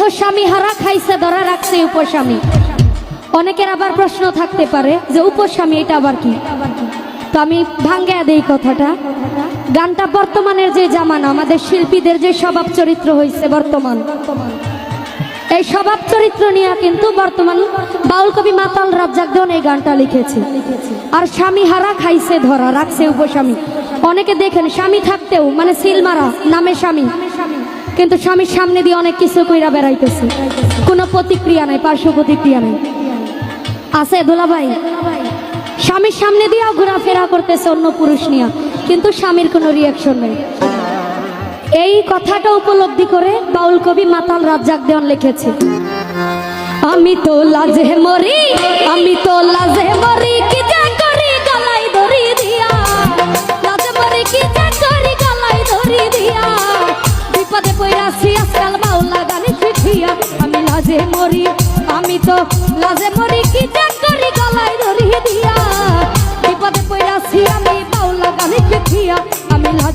দেহ স্বামী হারা খাইছে, ধরা রাখছে উপস্বামী। অনেকের আবার প্রশ্ন থাকতে পারে যে উপস্বামী এটা আবার কি? তো আমি ভাঙ্গে দেই কথাটা। গানটা বর্তমানের যে জামানা, আমাদের শিল্পীদের যে স্বভাব চরিত্র হয়েছে বর্তমান। এই স্বভাব চরিত্র নিয়ে কিন্তু বর্তমান বাউল কবি মাতাল রাজ্জাক দেওয়ান এই গানটা লিখেছে। আর স্বামী হারা খাইছে, ধরা রাখছে উপস্বামী। অনেকে দেখেন, স্বামী থাকতেও মানে সিলমারা, নামে স্বামী। কিন্তু স্বামীর সামনে দিয়ে অনেক কিছু কইরা বেড়াইতেছে। কোনো প্রতিক্রিয়া নাই, পার্শ্ব প্রতিক্রিয়া নাই। আছে দোলাভাই স্বামীর সামনে দিয়েও ঘোরাফেরা করতেছে অন্য পুরুষ নিয়ে, কিন্তু স্বামীর কোনো রিয়াকশন নেই। এই কথাটা উপলব্ধি করে বাউল কবি মাতাল রাজ্জাক দেওয়ান লিখেছে। আমি তো লাজে মরি, আমি তো লাজে মরি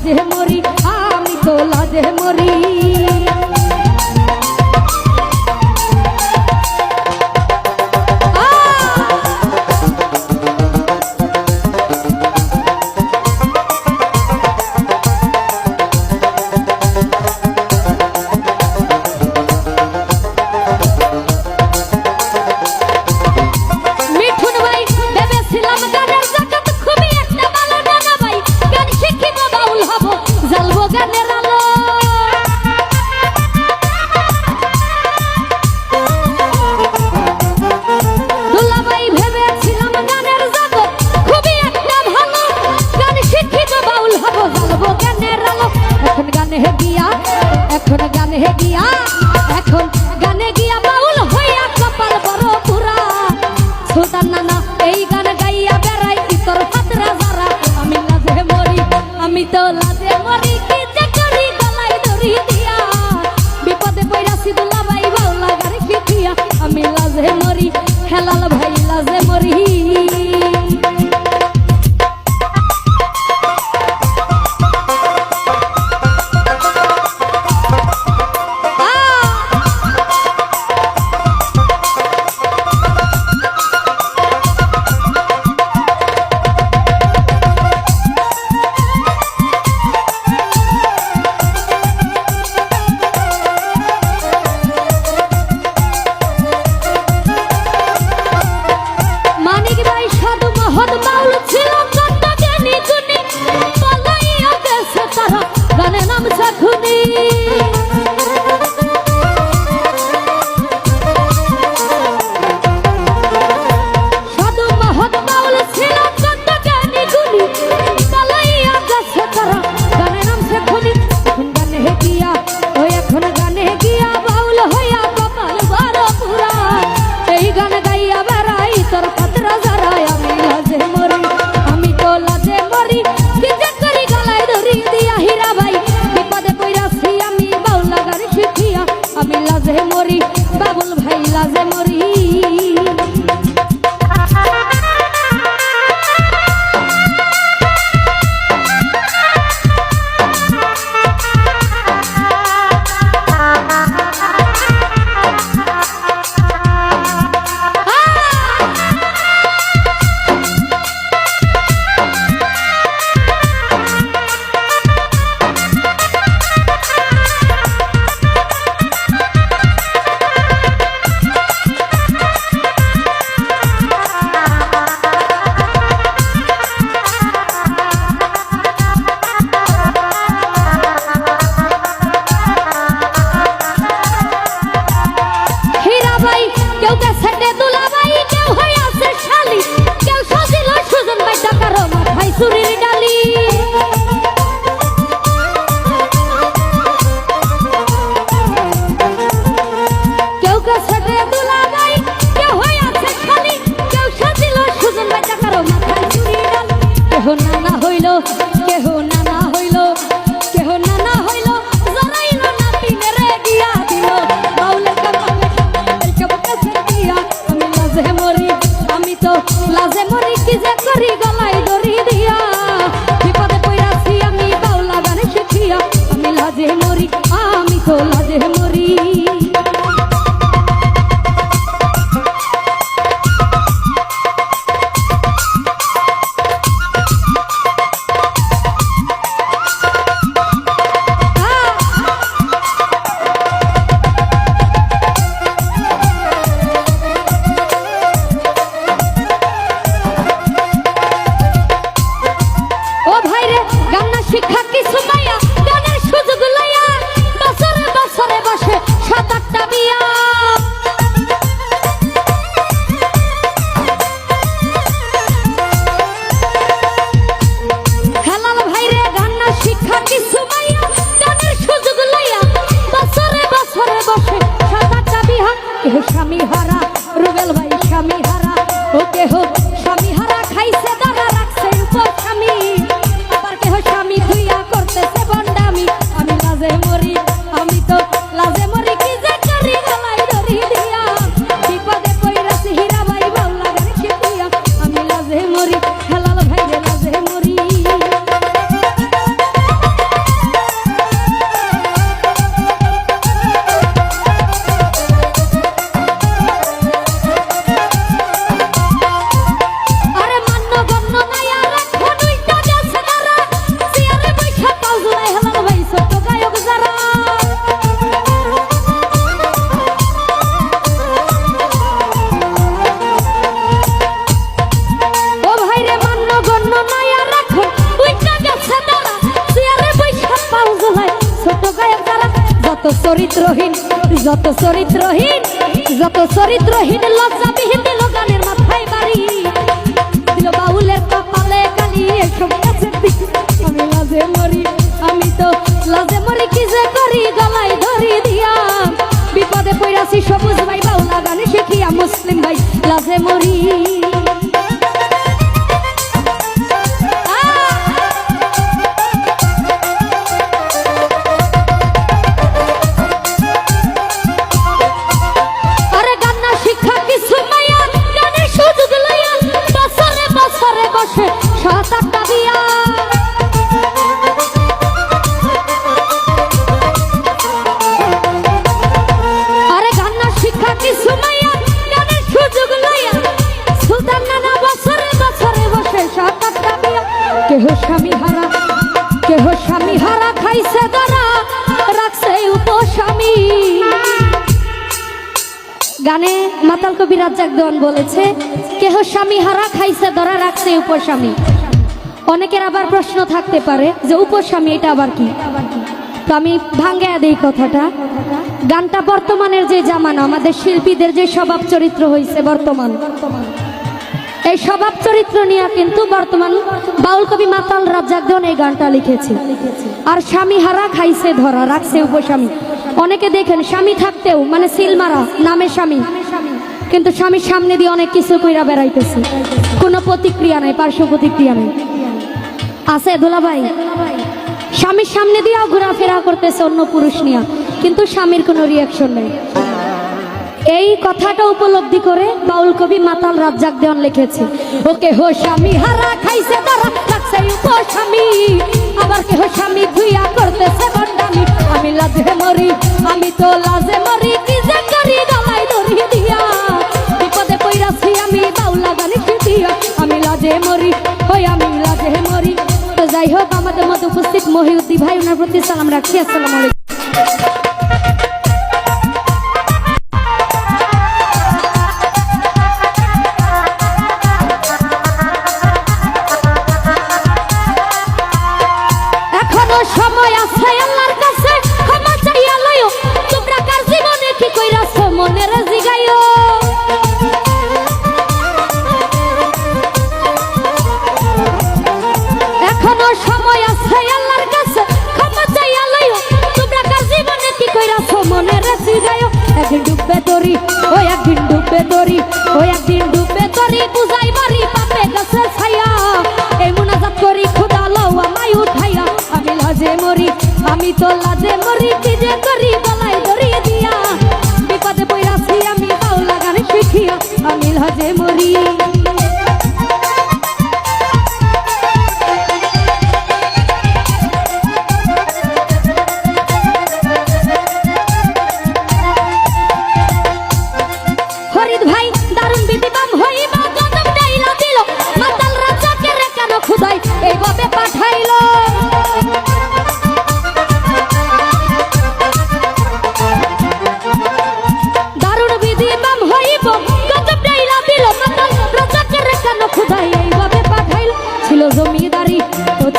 লাজে মরি আমি তো লাজে মরি। আমি তো লাজে মরি কি যে করি গলাই ধরি দিয়া। বিপদে পড়াছি সেটে তুলে যত চরিত্রহীন যত চরিত্রহীন, লজ্জাবিহীন দিল গানের মাথায় বাড়ি। দিল বাউলের কপালে কালি এসব কাছে। আমি লাজে মরি, আমি তো লাজে মরি, কি যে করি গলায় ধরি দিয়া। বিপদে পড়াছি সবুজ ভাই, বাউলা গানে শিখিয়া মুসলিম ভাই, লাজে মরি। গানে মাতাল কবি রাজ্জাক দেওয়ান বলেছে, কেহ স্বামী হারা খাইছে, ধরা রাখছে উপস্বামী। অনেকের আবার প্রশ্ন থাকতে পারে যে, উপস্বামী, এটা আবার কি? তো আমি ভাঙ্গে দেই কথাটা। গানটা বর্তমানের যে জামানা, আমাদের শিল্পীদের যে স্বভাব চরিত্র হয়েছে বর্তমান। এই স্বভাব চরিত্র নিয়ে কিন্তু বর্তমান বাউল কবি মাতাল রাজ্জাক দেওয়ান এই গানটা লিখেছে। আর স্বামী হারা খাইছে, ধরা রাখছে উপস্বামী। অনেকে দেখেন স্বামী থাকতেও মানে সিলমারা নামে স্বামী। কিন্তু স্বামীর সামনে দিয়ে অনেক কিছু কইরা বেড়াইতেছে। কোনো প্রতিক্রিয়া নাই, পার্শ্ব প্রতিক্রিয়া নেই। আছে দোলাভাই? স্বামীর সামনে দিয়েও ঘোরাফেরা করতেছে অন্য পুরুষ নিয়ে, কিন্তু স্বামীর কোনো রিয়াকশন নেই। এই কথাটা উপলব্ধি করে বাউল কবি মাতাল রাজ্জাক দেওয়ান লিখেছে। ওকে হো স্বামী, হারা খাইছে তারা রাখছে উপস্বামী। আবার কে হো স্বামী ধুইয়া করতেছে বন্ডামি। আমি লাজে মরি, আমি তো লাজে মরি, কি যে করি গলায় দড়ি দিয়া। বিপদে পইরাছি আমি, বাউলা গানি দিয়া। আমি লাজে মরি ওই আমি লাজে মরি। তো যাই হোক, আমাদের মধ্যে উপস্থিত মহিউদ্দি ভাই, ওনার প্রতি সালাম রাখছি, আসসালামু আলাইকুম। ডুববে তরি, ও একদিন ডুববে তরি, ও একদিন ডুববে তরি, বুঝাই মারি পাপে গাছে ছায়া। এই মুনাজাত করি, খোদা লও আমায় উঠাইয়া আমি লাজে মরি, আমি তো লাজে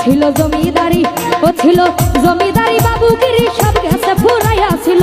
ছিল জমিদারি ও ছিল জমিদারি বাবুগিরি সব গেছে ফুরাইয়া ছিল।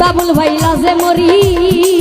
বাবুল ভাই লাজে মরি।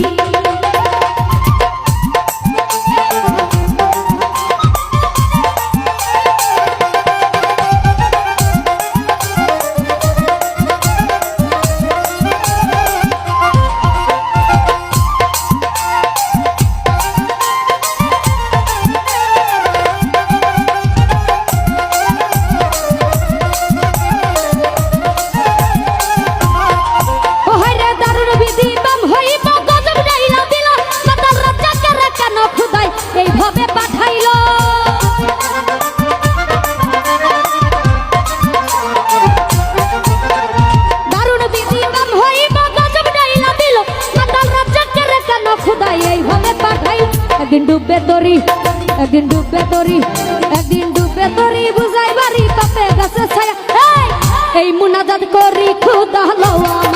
একদিন ডুববে তরি, একদিন ডুববে তরি বুঝাই বাড়ি পাপে গাছে ছায়া। এই মুনাজাত করি, খুদা লওয়া